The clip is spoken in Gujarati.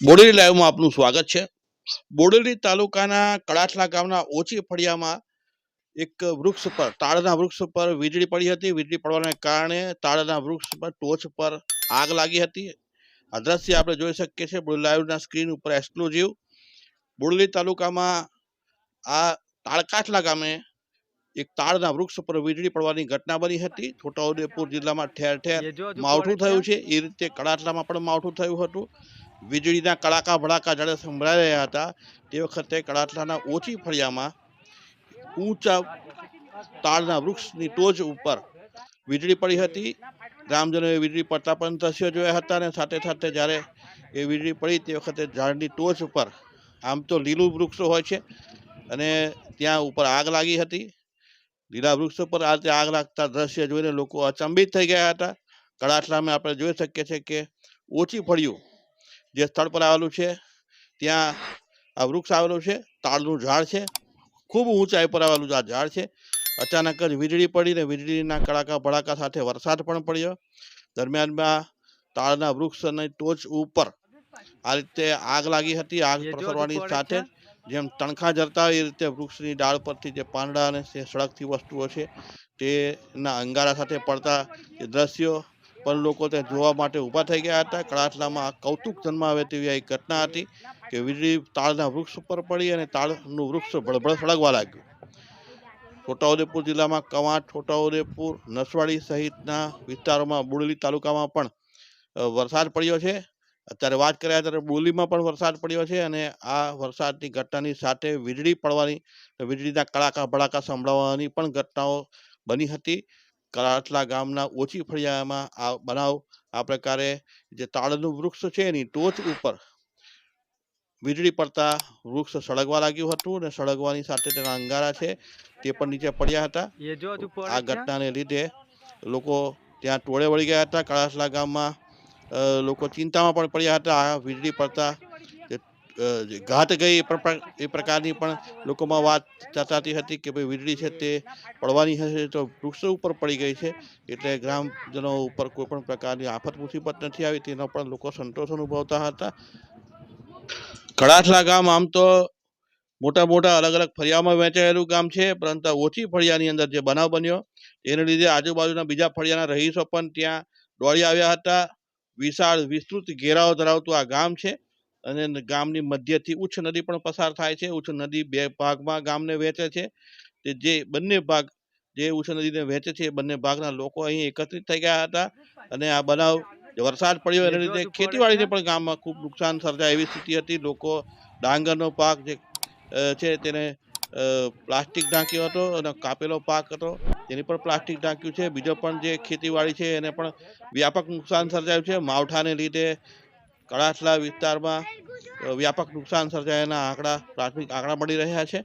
બોડેલી લાઈવમાં આપનું સ્વાગત છે. બોડેલી તાલુકાના કડાસલા ગામના ઓછી ફળિયામાં એક વૃક્ષ પર તાળના વૃક્ષ પર વીજળી પડી હતી. વીજળી પડવાને કારણે તાળના વૃક્ષ પર ટોચ પર આગ લાગી હતી. આ દ્રશ્ય આપણે જોઈ શકીએ છીએ. બોડેલી લાઈવના સ્ક્રીન ઉપર એક્સક્લુઝિવ. બોડેલી તાલુકામાં આ તાળકાથલા ગામે એક તાળના વૃક્ષ પર વીજળી પડવાની ઘટના બની હતી. છોટાઉદેપુર જિલ્લામાં ઠેર ઠેર માવઠું થયું છે. એ રીતે કડાટલામાં પણ માવઠું થયું હતું. વીજળીના કડાકા ભડાકા જ્યારે સંભળાઈ રહ્યા હતા, તે વખતે કડાટલાના ઓછી ફળિયામાં ઊંચા તાળના વૃક્ષની ટોચ ઉપર વીજળી પડી હતી. ગ્રામજનોએ વીજળી પડતા પણ દ્રશ્યો જોયા હતા અને સાથે સાથે જ્યારે એ વીજળી પડી તે વખતે ઝાડની ટોચ ઉપર આમ તો લીલું વૃક્ષો હોય છે અને ત્યાં ઉપર આગ લાગી હતી. લીલા વૃક્ષો પર આ રીતે આગ લાગતા દ્રશ્ય જોઈને લોકો અચંબિત થઈ ગયા હતા. કડાટલામાં આપણે જોઈ શકીએ છીએ કે ઓછી ફળિયું જે સ્થળ પર આવેલું છે ત્યાં આ વૃક્ષ આવેલું છે તાળનું ઝાડ છે ખૂબ ઊંચાઈ પર આવેલું આ ઝાડ છે. અચાનક જ વીજળી પડીને વીજળીના કડાકા ભડાકા સાથે વરસાદ પણ પડ્યો. દરમિયાનમાં તાળના વૃક્ષની ટોચ ઉપર આ રીતે આગ લાગી હતી આગ પ્રસરવાની સાથે જેમ તણખા જરતા હોય એ રીતે વૃક્ષની ડાળ પરથી જે પાંદડા અને સળગતી વસ્તુઓ છે તેના અંગારા સાથે પડતા દ્રશ્યો પણ લોકો ત્યાં જોવા માટે ઊભા થઈ ગયા હતા. કળાટલામાં કૌતુક જન્માવે તેવી આ ઘટના હતી કે વીજળી તાળના વૃક્ષ ઉપર પડી અને તાળનું વૃક્ષ ભળભળ સળગવા લાગ્યું. છોટાઉદેપુર જિલ્લામાં કવાંટ, છોટાઉદેપુર, નસવાડી સહિતના વિસ્તારોમાં બુડલી તાલુકામાં પણ વરસાદ પડ્યો છે. અત્યારે વાત કર્યા ત્યારે બુડલીમાં પણ વરસાદ પડ્યો છે અને આ વરસાદની ઘટનાની સાથે વીજળી પડવાની, વીજળીના કડાકા ભડાકા સંભળાવવાની પણ ઘટનાઓ બની હતી. કરાટલા ગામના ઓછી ફળિયામાં આ બનાવ આ પ્રકારે જે તાળનું વૃક્ષ છે એની ટોચ ઉપર વીજળી પડતા વૃક્ષ સળગવા લાગ્યું હતું અને સળગવાની સાથે તેના અંગારા છે તે પણ નીચે પડ્યા હતા. આ ઘટનાને લીધે લોકો ત્યાં ટોળે વળી ગયા હતા. કળાસલા ગામમાં લોકો ચિંતામાં પણ પડ્યા હતા. આ વીજળી પડતા ઘાત ગઈ એ પ્રકારની પણ લોકોમાં વાત ચર્ચાતી હતી કે ભાઈ વીજળી છે તે પડવાની હશે તો વૃક્ષો ઉપર પડી ગઈ છે. એટલે ગ્રામજનો ઉપર કોઈ પણ પ્રકારની આફત મુસીબત નથી આવી તેનો પણ લોકો સંતોષ અનુભવતા હતા. કડાસલા ગામ આમ તો મોટા મોટા અલગ અલગ ફળિયામાં વહેંચાયેલું ગામ છે, પરંતુ ઓછી ફળિયાની અંદર જે બનાવ બન્યો એને લીધે આજુબાજુના બીજા ફળિયાના રહીશો પણ ત્યાં દોડી આવ્યા હતા. વિશાળ વિસ્તૃત ઘેરાઓ ધરાવતું આ ગામ છે. અને ગામની મધ્યથી ઉચ્ચ નદી પણ પસાર થાય છે. ઉચ્ચ નદી બે ભાગમાં ગામને વહેંચે છે. તે જે બંને ભાગ જે ઉચ્ચ નદીને વહેંચે છે બંને ભાગના લોકો અહીં એકત્રિત થઈ ગયા હતા અને આ બનાવ વરસાદ પડ્યો એને લીધે ખેતીવાડીને પણ ગામમાં ખૂબ નુકસાન સર્જાય એવી સ્થિતિ હતી. લોકો ડાંગરનો પાક જે છે તેને પ્લાસ્ટિક ઢાંક્યો હતો અને કાપેલો પાક હતો. તેની પણ પ્લાસ્ટિક ઢાંક્યું છે. બીજો પણ જે ખેતીવાડી છે એને પણ વ્યાપક નુકસાન સર્જાયું છે. માવઠાને લીધે કળાસલા વિસ્તારમાં વ્યાપક નુકસાન સર્જાયાના આંકડા પ્રાથમિક આંકડા મળી રહ્યા છે.